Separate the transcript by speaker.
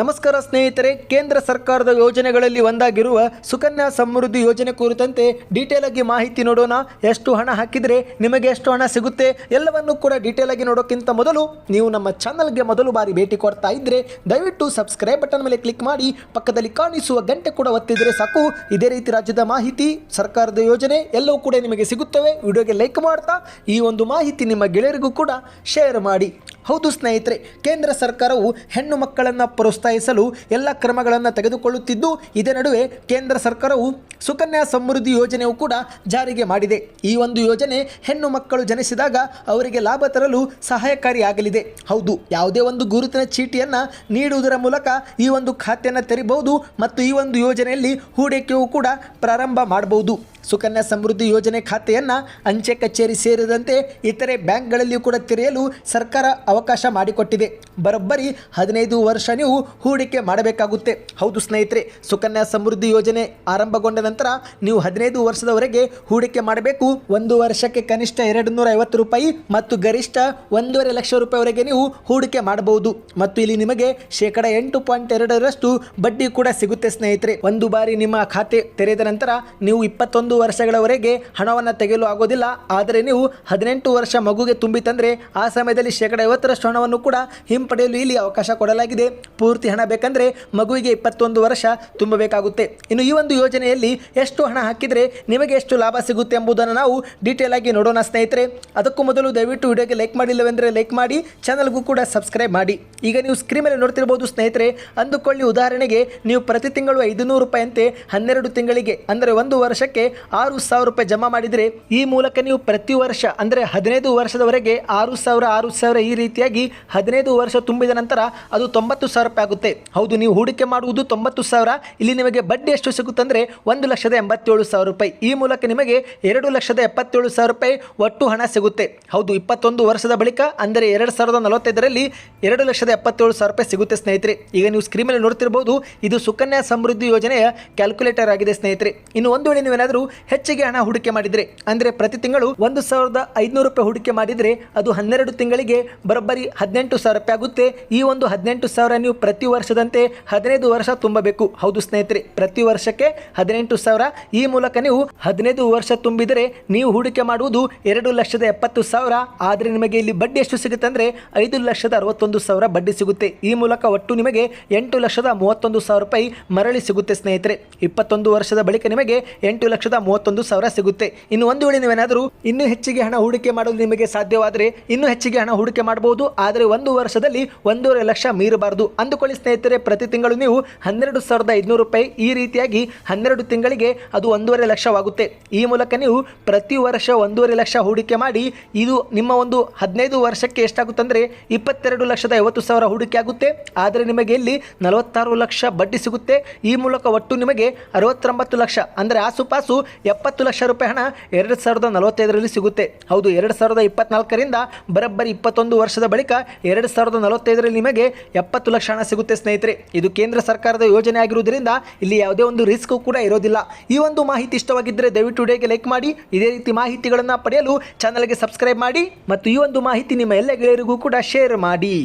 Speaker 1: ನಮಸ್ಕಾರ ಸ್ನೇಹಿತರೆ, ಕೇಂದ್ರ ಸರ್ಕಾರದ ಯೋಜನೆಗಳಲ್ಲಿ ಒಂದಾಗಿರುವ ಸುಕನ್ಯಾ ಸಮೃದ್ಧಿ ಯೋಜನೆ ಕುರಿತಂತೆ ಡೀಟೇಲ್ ಆಗಿ ಮಾಹಿತಿ ನೋಡೋಣ. ಎಷ್ಟು ಹಣ ಹಾಕಿದರೆ ನಿಮಗೆ ಎಷ್ಟು ಹಣ ಸಿಗುತ್ತೆ ಎಲ್ಲವನ್ನು ಕೂಡ ಡೀಟೇಲ್ ಆಗಿ ನೋಡೋಕ್ಕಿಂತ ಮೊದಲು ನೀವು ನಮ್ಮ ಚಾನಲ್ಗೆ ಮೊದಲು ಬಾರಿ ಭೇಟಿ ಕೊಡ್ತಾ ಇದ್ದರೆ ದಯವಿಟ್ಟು ಸಬ್ಸ್ಕ್ರೈಬ್ ಬಟನ್ ಮೇಲೆ ಕ್ಲಿಕ್ ಮಾಡಿ, ಪಕ್ಕದಲ್ಲಿ ಕಾಣಿಸುವ ಗಂಟೆ ಕೂಡ ಒತ್ತಿದರೆ ಸಾಕು. ಇದೇ ರೀತಿ ರಾಜ್ಯದ ಮಾಹಿತಿ, ಸರ್ಕಾರದ ಯೋಜನೆ ಎಲ್ಲವೂ ಕೂಡ ನಿಮಗೆ ಸಿಗುತ್ತವೆ. ವಿಡಿಯೋಗೆ ಲೈಕ್ ಮಾಡ್ತಾ ಈ ಒಂದು ಮಾಹಿತಿ ನಿಮ್ಮ ಗೆಳೆಯರಿಗೂ ಕೂಡ ಶೇರ್ ಮಾಡಿ. ಹೌದು ಸ್ನೇಹಿತರೆ, ಕೇಂದ್ರ ಸರ್ಕಾರವು ಹೆಣ್ಣು ಮಕ್ಕಳನ್ನು ಪ್ರೋತ್ಸಾಹಿಸಲು ಎಲ್ಲ ಕ್ರಮಗಳನ್ನು ತೆಗೆದುಕೊಳ್ಳುತ್ತಿದ್ದು, ಇದೇ ನಡುವೆ ಕೇಂದ್ರ ಸರ್ಕಾರವು ಸುಕನ್ಯಾ ಸಮೃದ್ಧಿ ಯೋಜನೆಯು ಕೂಡ ಜಾರಿಗೆ ಮಾಡಿದೆ. ಈ ಒಂದು ಯೋಜನೆ ಹೆಣ್ಣು ಮಕ್ಕಳು ಜನಿಸಿದಾಗ ಅವರಿಗೆ ಲಾಭ ತರಲು ಸಹಾಯಕಾರಿಯಾಗಲಿದೆ. ಹೌದು, ಯಾವುದೇ ಒಂದು ಗುರುತಿನ ಚೀಟಿಯನ್ನು ನೀಡುವುದರ ಮೂಲಕ ಈ ಒಂದು ಖಾತೆಯನ್ನು ತೆರಿಬಹುದು ಮತ್ತು ಈ ಒಂದು ಯೋಜನೆಯಲ್ಲಿ ಹೂಡಿಕೆಯು ಕೂಡ ಪ್ರಾರಂಭ ಮಾಡಬಹುದು. ಸುಕನ್ಯಾ ಸಮೃದ್ಧಿ ಯೋಜನೆ ಖಾತೆಯನ್ನು ಅಂಚೆ ಕಚೇರಿ ಸೇರಿದಂತೆ ಇತರೆ ಬ್ಯಾಂಕ್ಗಳಲ್ಲಿಯೂ ಕೂಡ ತೆರೆಯಲು ಸರ್ಕಾರ ಅವಕಾಶ ಮಾಡಿಕೊಟ್ಟಿದೆ. ಬರೋಬ್ಬರಿ ಹದಿನೈದು ವರ್ಷ ನೀವು ಹೂಡಿಕೆ ಮಾಡಬೇಕಾಗುತ್ತೆ. ಹೌದು ಸ್ನೇಹಿತರೆ, ಸುಕನ್ಯಾ ಸಮೃದ್ಧಿ ಯೋಜನೆ ಆರಂಭಗೊಂಡ ನಂತರ ನೀವು ಹದಿನೈದು ವರ್ಷದವರೆಗೆ ಹೂಡಿಕೆ ಮಾಡಬೇಕು. ಒಂದು ವರ್ಷಕ್ಕೆ ಕನಿಷ್ಠ ಎರಡು ನೂರ ರೂಪಾಯಿ ಮತ್ತು ಗರಿಷ್ಠ ಒಂದೂವರೆ ಲಕ್ಷ ರೂಪಾಯಿವರೆಗೆ ನೀವು ಹೂಡಿಕೆ ಮಾಡಬಹುದು. ಮತ್ತು ಇಲ್ಲಿ ನಿಮಗೆ ಶೇಕಡ ಎಂಟು ಪಾಯಿಂಟ್ ಎರಡರಷ್ಟು ಬಡ್ಡಿ ಕೂಡ ಸಿಗುತ್ತೆ ಸ್ನೇಹಿತರೆ. ಒಂದು ಬಾರಿ ನಿಮ್ಮ ಖಾತೆ ತೆರೆದ ನಂತರ ನೀವು ಇಪ್ಪತ್ತೊಂದು ವರ್ಷಗಳವರೆಗೆ ಹಣವನ್ನು ತೆಗೆಯಲು ಆಗೋದಿಲ್ಲ. ಆದರೆ ನೀವು ಹದಿನೆಂಟು ವರ್ಷ ಮಗುಗೆ ತುಂಬಿತಂದ್ರೆ ಆ ಸಮಯದಲ್ಲಿ ಶೇಕಡ ಐವತ್ತರಷ್ಟು ಹಣವನ್ನು ಕೂಡ ಹಿಂಪಡೆಯಲು ಇಲ್ಲಿ ಅವಕಾಶ ಕೊಡಲಾಗಿದೆ. ಪೂರ್ತಿ ಹಣ ಬೇಕಂದರೆ ಮಗುವಿಗೆ ಇಪ್ಪತ್ತೊಂದು ವರ್ಷ ತುಂಬಬೇಕಾಗುತ್ತೆ. ಇನ್ನು ಈ ಒಂದು ಯೋಜನೆಯಲ್ಲಿ ಎಷ್ಟು ಹಣ ಹಾಕಿದರೆ ನಿಮಗೆ ಎಷ್ಟು ಲಾಭ ಸಿಗುತ್ತೆ ಎಂಬುದನ್ನು ನಾವು ಡೀಟೇಲ್ ಆಗಿ ನೋಡೋಣ ಸ್ನೇಹಿತರೆ. ಅದಕ್ಕೂ ಮೊದಲು ದಯವಿಟ್ಟು ವಿಡಿಯೋಗೆ ಲೈಕ್ ಮಾಡಿಲ್ಲವೆಂದರೆ ಲೈಕ್ ಮಾಡಿ ಚಾನಲ್ಗೂ ಕೂಡ ಸಬ್ಸ್ಕ್ರೈಬ್ ಮಾಡಿ. ಈಗ ನೀವು ಸ್ಕ್ರೀನ್ ಮೇಲೆ ನೋಡ್ತಿರ್ಬೋದು ಸ್ನೇಹಿತರೆ, ಅಂದುಕೊಳ್ಳಿ ಉದಾಹರಣೆಗೆ ನೀವು ಪ್ರತಿ ತಿಂಗಳು ಐದುನೂರು ರೂಪಾಯಿಯಂತೆ ಹನ್ನೆರಡು ತಿಂಗಳಿಗೆ, ಅಂದರೆ ಒಂದು ವರ್ಷಕ್ಕೆ ಆರು ಸಾವಿರ ರೂಪಾಯಿ ಜಮಾ ಮಾಡಿದರೆ ಈ ಮೂಲಕ ನೀವು ಪ್ರತಿ ವರ್ಷ, ಅಂದರೆ ಹದಿನೈದು ವರ್ಷದವರೆಗೆ ಆರು ಸಾವಿರ ಆರು ಸಾವಿರ ಈ ರೀತಿಯಾಗಿ ಹದಿನೈದು ವರ್ಷ ತುಂಬಿದ ನಂತರ ಅದು ತೊಂಬತ್ತು ಸಾವಿರ ರೂಪಾಯಿ ಆಗುತ್ತೆ. ಹೌದು, ನೀವು ಹೂಡಿಕೆ ಮಾಡುವುದು ತೊಂಬತ್ತು ಸಾವಿರ, ಇಲ್ಲಿ ನಿಮಗೆ ಬಡ್ಡಿ ಎಷ್ಟು ಸಿಗುತ್ತಂದರೆ ಒಂದು ಲಕ್ಷದ ಎಂಬತ್ತೇಳು ಸಾವಿರ ರೂಪಾಯಿ. ಈ ಮೂಲಕ ನಿಮಗೆ ಎರಡು ಲಕ್ಷದ ಎಪ್ಪತ್ತೇಳು ಸಾವಿರ ರೂಪಾಯಿ ಒಟ್ಟು ಹಣ ಸಿಗುತ್ತೆ. ಹೌದು, ಇಪ್ಪತ್ತೊಂದು ವರ್ಷದ ಬಳಿಕ, ಅಂದರೆ ಎರಡು ಸಾವಿರದ ನಲವತ್ತೈದರಲ್ಲಿ ಎರಡು ಲಕ್ಷದ ಎಪ್ಪತ್ತೇಳು ಸಾವಿರ ರೂಪಾಯಿ ಸಿಗುತ್ತೆ ಸ್ನೇಹಿತರೆ. ಈಗ ನೀವು ಸ್ಕ್ರೀನ್ ಮೇಲೆ ನೋಡ್ತಿರ್ಬೋದು, ಇದು ಸುಕನ್ಯಾ ಸಮೃದ್ಧಿ ಯೋಜನೆಯ ಕ್ಯಾಲ್ಕುಲೇಟರ್ ಆಗಿದೆ ಸ್ನೇಹಿತರೆ. ಇನ್ನು ಒಂದು ವೇಳೆ ನೀವೇನಾದರೂ ಹೆಚ್ಚಿಗೆ ಹಣ ಹೂಡಿಕೆ ಮಾಡಿದರೆ. ಅಂದರೆ ಪ್ರತಿ ತಿಂಗಳು ಒಂದು ಸಾವಿರದ ಐದುನೂರು ರೂಪಾಯಿ ಹೂಡಿಕೆ ಮಾಡಿದರೆ ಅದು ಹನ್ನೆರಡು ತಿಂಗಳಿಗೆ ಬರೋಬ್ಬರಿ ಹದಿನೆಂಟು ಸಾವಿರ ರೂಪಾಯಿ ಆಗುತ್ತೆ. ಈ ಒಂದು ಹದಿನೆಂಟು ಸಾವಿರ ನೀವು ಪ್ರತಿ ವರ್ಷದಂತೆ ಹದಿನೈದು ವರ್ಷ ತುಂಬಬೇಕು. ಹೌದು ಸ್ನೇಹಿತರೆ, ಪ್ರತಿ ವರ್ಷಕ್ಕೆ ಹದಿನೆಂಟು ಸಾವಿರ. ಈ ಮೂಲಕ ನೀವು ಹದಿನೈದು ವರ್ಷ ತುಂಬಿದರೆ ನೀವು ಹೂಡಿಕೆ ಮಾಡುವುದು ಎರಡು ಲಕ್ಷದ ಎಪ್ಪತ್ತು ಸಾವಿರ. ಆದರೆ ನಿಮಗೆ ಇಲ್ಲಿ ಬಡ್ಡಿ ಎಷ್ಟು ಸಿಗುತ್ತೆ ಅಂದರೆ ಐದು ಲಕ್ಷದ ಅರವತ್ತೊಂದು ಸಾವಿರ ಬಡ್ಡಿ ಸಿಗುತ್ತೆ. ಈ ಮೂಲಕ ಒಟ್ಟು ನಿಮಗೆ ಎಂಟು ಲಕ್ಷದ ಮೂವತ್ತೊಂದು ಸಾವಿರ ರೂಪಾಯಿ ಮರಳಿ ಸಿಗುತ್ತೆ ಸ್ನೇಹಿತರೆ. ಇಪ್ಪತ್ತೊಂದು ವರ್ಷದ ಬಳಿಕ ನಿಮಗೆ ಎಂಟು ಲಕ್ಷದ ಮೂವತ್ತೊಂದು ಸಾವಿರ ಸಿಗುತ್ತೆ. ಇನ್ನು ಒಂದು ವೇಳೆ ನೀವೇನಾದರೂ ಇನ್ನೂ ಹೆಚ್ಚಿಗೆ ಹಣ ಹೂಡಿಕೆ ಮಾಡಲು ನಿಮಗೆ ಸಾಧ್ಯವಾದರೆ ಇನ್ನೂ ಹೆಚ್ಚಿಗೆ ಹಣ ಹೂಡಿಕೆ ಮಾಡಬಹುದು ಆದರೆ ಒಂದು ವರ್ಷದಲ್ಲಿ ಒಂದೂವರೆ ಲಕ್ಷ ಮೀರಬಾರದು. ಅಂದುಕೊಳ್ಳಿ ಸ್ನೇಹಿತರೆ, ಪ್ರತಿ ತಿಂಗಳು ನೀವು ಹನ್ನೆರಡು ಸಾವಿರದ ಐದುನೂರು ರೂಪಾಯಿ ಈ ರೀತಿಯಾಗಿ ಹನ್ನೆರಡು ತಿಂಗಳಿಗೆ ಅದು ಒಂದೂವರೆ ಲಕ್ಷವಾಗುತ್ತೆ. ಈ ಮೂಲಕ ನೀವು ಪ್ರತಿ ವರ್ಷ ಒಂದೂವರೆ ಲಕ್ಷ ಹೂಡಿಕೆ ಮಾಡಿ ಇದು ನಿಮ್ಮ ಒಂದು ಹದಿನೈದು ವರ್ಷಕ್ಕೆ ಎಷ್ಟಾಗುತ್ತಂದರೆ ಇಪ್ಪತ್ತೆರಡು ಲಕ್ಷದ ಐವತ್ತು ಸಾವಿರ ಹೂಡಿಕೆ ಆಗುತ್ತೆ. ಆದರೆ ನಿಮಗೆ ಇಲ್ಲಿ ನಲವತ್ತಾರು ಲಕ್ಷ ಬಡ್ಡಿ ಸಿಗುತ್ತೆ. ಈ ಮೂಲಕ ಒಟ್ಟು ನಿಮಗೆ ಅರವತ್ತೊಂಬತ್ತು ಲಕ್ಷ. ಅಂದರೆ ಆಸುಪಾಸು ಎಪ್ಪತ್ತು ಲಕ್ಷ ರೂಪಾಯಿ ಹಣ ಎರಡು ಸಾವಿರದ ನಲವತ್ತೈದರಲ್ಲಿ ಸಿಗುತ್ತೆ. ಹೌದು, ಎರಡು ಸಾವಿರದ ಇಪ್ಪತ್ನಾಲ್ಕರಿಂದ ಬರೋಬ್ಬರಿ ಇಪ್ಪತ್ತೊಂದು ವರ್ಷದ ಬಳಿಕ ಎರಡು ಸಾವಿರದ ನಲವತ್ತೈದರಲ್ಲಿ ನಿಮಗೆ ಎಪ್ಪತ್ತು ಲಕ್ಷ ಹಣ ಸಿಗುತ್ತೆ ಸ್ನೇಹಿತರೆ. ಇದು ಕೇಂದ್ರ ಸರ್ಕಾರದ ಯೋಜನೆ ಆಗಿರುವುದರಿಂದ ಇಲ್ಲಿ ಯಾವುದೇ ಒಂದು ರಿಸ್ಕ್ ಕೂಡ ಇರೋದಿಲ್ಲ. ಈ ಒಂದು ಮಾಹಿತಿ ಇಷ್ಟವಾಗಿದ್ದರೆ ದಯವಿಟ್ಟು ವಿಡಿಯೋಗೆ ಲೈಕ್ ಮಾಡಿ, ಇದೇ ರೀತಿ ಮಾಹಿತಿಗಳನ್ನು ಪಡೆಯಲು ಚಾನಲ್ಗೆ ಸಬ್ಸ್ಕ್ರೈಬ್ ಮಾಡಿ ಮತ್ತು ಈ ಒಂದು ಮಾಹಿತಿ ನಿಮ್ಮ ಎಲ್ಲ ಗೆಳೆಯರಿಗೂ ಕೂಡ ಶೇರ್ ಮಾಡಿ.